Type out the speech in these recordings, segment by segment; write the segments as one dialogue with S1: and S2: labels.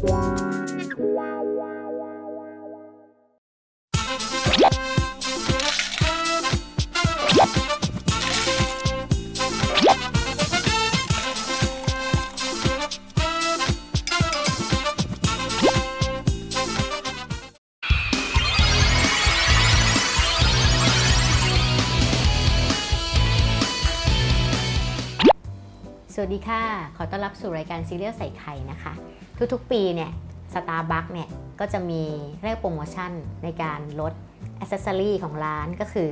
S1: Wow. สวัสดีค่ะ ขอต้อนรับสู่รายการซีเรียลใส่ไข่นะคะ ทุกๆ ปีเนี่ยสตาร์บัคเนี่ยก็จะมีเรียกโปรโมชั่นในการลดอ c เซสซอรีของร้านก็คือ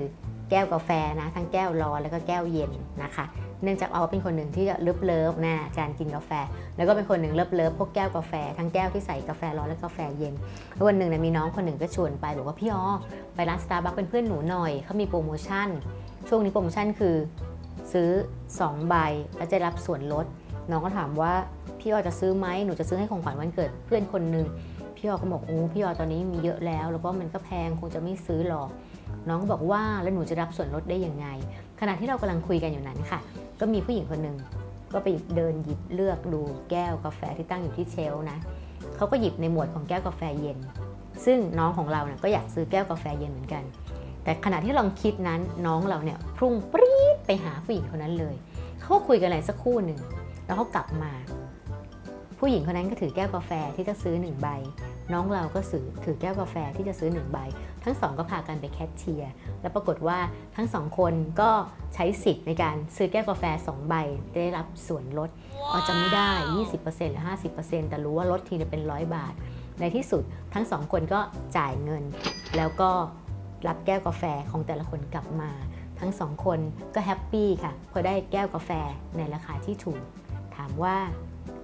S1: แก้วกาแฟนะทั้งแก้วร้อนแล้วก็แก้วเย็นนะคะ เนื่องจากเอาเป็นคนหนึ่งที่จะเลิฟเลิฟนะการกินกาแฟ แล้วก็เป็นคนหนึ่งเลิฟเลิฟพวกแก้วกาแฟ ทั้งแก้วที่ใส่กาแฟร้อนและกาแฟเย็นแล้ววันหนึ่งเนี่ยมีน้องคนหนึ่งก็ชวนไปบอกว่าพี่อ๋อไปร้านสตาร์บัคเป็นเพื่อนหนูหน่อยเขามีโปรโมชั่นช่วงนี้โปรโมชั่นคือ ซื้อ 2 ใบแล้วจะรับส่วนลด น้องก็ถามว่าพี่ออจะซื้อไหมหนูจะซื้อให้ของขวัญวันเกิดเพื่อนคนหนึ่งพี่ออก็บอกโอ้พี่ออตอนนี้มีเยอะแล้ว แล้วก็มันก็แพงคงจะไม่ซื้อหรอก น้องบอกว่าแล้วหนูจะรับส่วนลดได้ยังไง ขณะที่เรากำลังคุยกันอยู่นั้นค่ะ ก็มีผู้หญิงคนหนึ่งก็ไปเดินหยิบเลือกดูแก้วกาแฟที่ตั้งอยู่ที่เชลนะเขาก็หยิบในหมวดของแก้วกาแฟเย็น ซึ่งน้องของเราเนี่ยก็อยากซื้อแก้วกาแฟเย็นเหมือนกัน แต่ขณะที่ลองคิดนั้นน้องเราเนี่ยพุ่งปรี๊ด ไปหาผู้หญิงคนนั้นเลย เขาก็คุยกันอะไรสักคู่หนึ่ง แล้วเขากลับมา ผู้หญิงคนนั้นก็ถือแก้วกาแฟที่จะซื้อหนึ่งใบ น้องเราก็ซื้อถือแก้วกาแฟที่จะซื้อหนึ่งใบ ทั้งสองก็พากันไปแคชเชียร์ แล้วปรากฏว่าทั้งสองคนก็ใช้สิทธิ์ในการซื้อแก้วกาแฟสองใบ ได้รับส่วนลดเอาจำไม่ได้ 20%หรือ 50%แต่รู้ว่าลดทีนึงเป็นร้อยบาท ในที่สุดทั้งสองคนก็จ่ายเงิน แล้วก็รับแก้วกาแฟของแต่ละคนกลับมา ทั้งสองคนก็แฮปปี้ค่ะเพราะได้แก้วกาแฟในราคาที่ถูก ถามว่า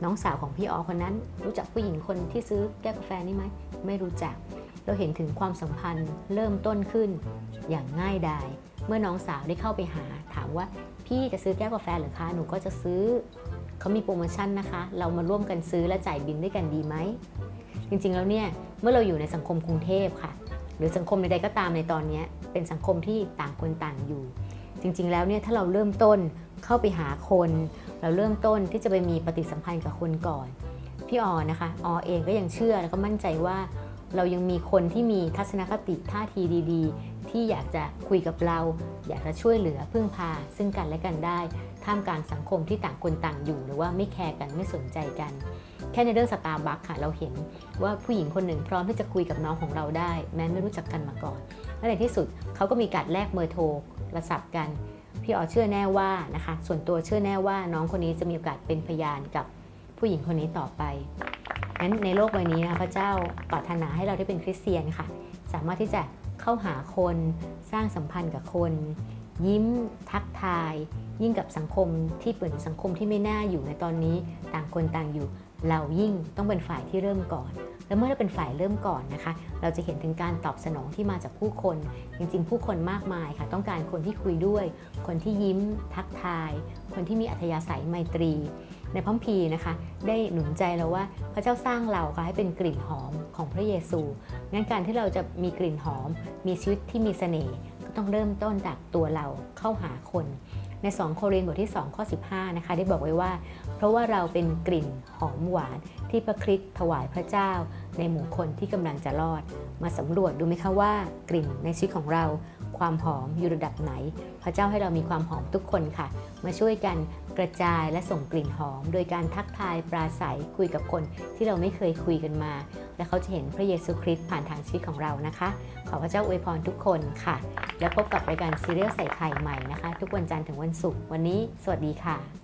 S1: น้องสาวของพี่ออคนนั้น รู้จักผู้หญิงคนที่ซื้อแก้วกาแฟนี่ไหมไม่รู้จัก เราเห็นถึงความสัมพันธ์เริ่มต้นขึ้น อย่างง่ายดาย เมื่อน้องสาวได้เข้าไปหา ถามว่าพี่จะซื้อแก้วกาแฟหรือคะหนูก็จะซื้อเขามีโปรโมชั่นนะคะ เรามาร่วมกันซื้อและจ่ายบินด้วยกันดีไหมจริงๆแล้วเนี่ยเมื่อเราอยู่ในสังคมกรุงเทพค่ะ หรือสังคมใดๆก็ตามในตอนนี้ เป็นสังคมที่ต่างคนต่างอยู่ จริง ๆ แล้วเนี่ยถ้าเราเริ่มต้นเข้าไปหาคน เราเริ่มต้นที่จะไปมีปฏิสัมพันธ์กับคนก่อน พี่ออนะคะออเองก็ยังเชื่อแล้วก็มั่นใจว่า เรายังมีคนที่มีทัศนคติท่าทีดีๆ ที่อยากจะคุยกับเรา อยากจะช่วยเหลือพึ่งพา ซึ่งกันและกันได้ ท่ามกลางสังคมที่ต่างคนต่างอยู่ หรือว่าไม่แคร์กันไม่สนใจกันแค่ในเรื่องสตาร์บัคค่ะเราเห็นว่าผู้หญิงคนหนึ่งพร้อมที่จะคุยกับน้องของเราได้ แม้ไม่รู้จักกันมาก่อน และในที่สุดเขาก็มีการแลกเบอร์โทรโทรศัพท์กัน พี่อ๋อเชื่อแน่ว่านะคะ ส่วนตัวเชื่อแน่ว่าน้องคนนี้จะมีโอกาสเป็นพยานกับผู้หญิงคนนี้ต่อไปนั้นในโลกใบนี้นะพระเจ้าปรารถนาให้เราได้เป็นคริสเตียนค่ะ สามารถที่จะเข้าหาคนสร้างสัมพันธ์กับคน ยิ้มทักทาย ยิ่งกับสังคมที่เป็นสังคมที่ไม่น่าอยู่ในตอนนี้ ต่างคนต่างอยู่ เรายิ่งต้องเป็นฝ่ายที่เริ่มก่อน แล้วเมื่อเราเป็นฝ่ายเริ่มก่อนนะคะ เราจะเห็นถึงการตอบสนองที่มาจากผู้คน จริงๆ ผู้คนมากมายค่ะ ต้องการคนที่คุยด้วย คนที่ยิ้ม ทักทาย คนที่มีอัธยาศัยไมตรี ในพัมภีนะคะ ได้หนุนใจเราว่าพระเจ้าสร้างเราค่ะให้เป็นกลิ่นหอมของพระเยซู งั้นการที่เราจะมีกลิ่นหอม มีชีวิตที่มีเสน่ห์ ก็ต้องเริ่มต้นจากตัวเราเข้าหาคน ใน 2 โครินธ์บทที่ 2 ข้อ 15 นะคะ ได้บอกไว้ว่า เพราะว่าเราเป็นกลิ่นหอมหวานที่พระคริสต์ถวายพระเจ้า ในหมู่คนที่กำลังจะรอด มาสำรวจดูไหมคะว่ากลิ่นในชีวิตของเรา ความหอมอยู่ระดับไหน พระเจ้าให้เรามีความหอมทุกคนค่ะ มาช่วยกัน กระจายและส่งกลิ่นหอม โดยการทักทายปราศัยคุยกับคนที่เราไม่เคยคุยกันมา และเขาจะเห็นพระเยซูคริสต์ผ่านทางชีวิตของเรานะคะ ขอพระเจ้าอวยพรทุกคนค่ะ แล้วพบกับรายการซีเรียลใส่ไข่ใหม่นะคะ ทุกวันจันทร์ถึงวันศุกร์วันนี้ สวัสดีค่ะ